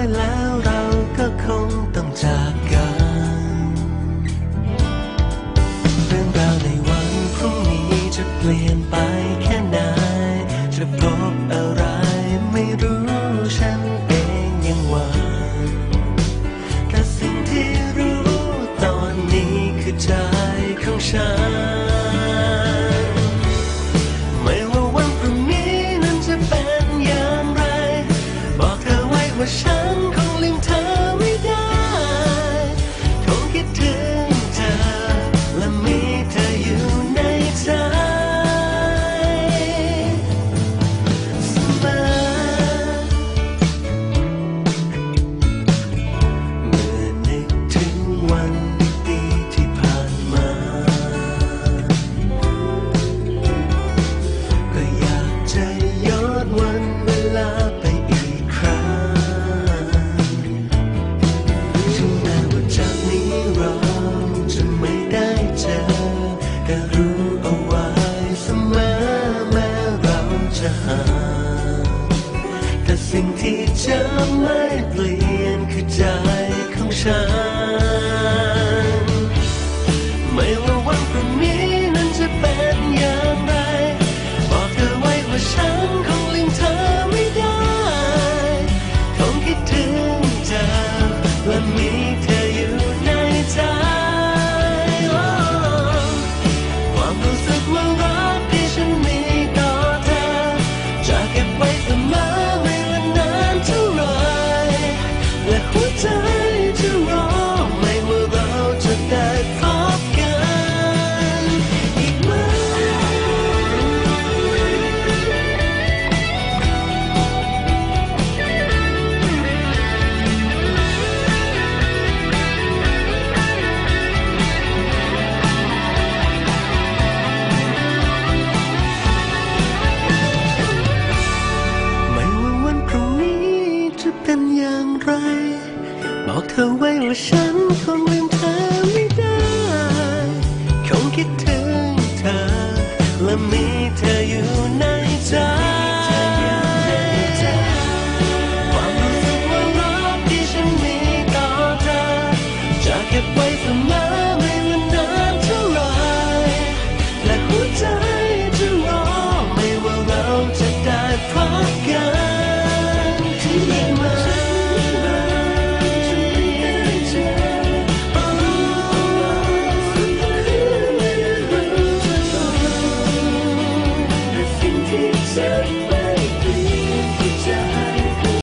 ายแล้วเราก็คงต้องจากกัน เรื่องราวในวันพรุ่งนี้จะเปลี่ยนไปแค่ไหนจะพบเอะไวันเวลาไปอีกครั้งถึงแม้ว่าจากนี้เราจะไม่ได้เจอ แต่รู้เอาไว้เสมอแม้เราจะห่างแต่สิ่งที่จะไม่เปลี่ยนคือใจ กันอย่างไร บอกเธอไว้ว่าฉันคงลืมเธอไม่ได้ คงคิดถึงเธอ และมีเธออยู่ในใจความรักวารอบที่ฉันมีต่อเธอจะเก็บไว้เสมอ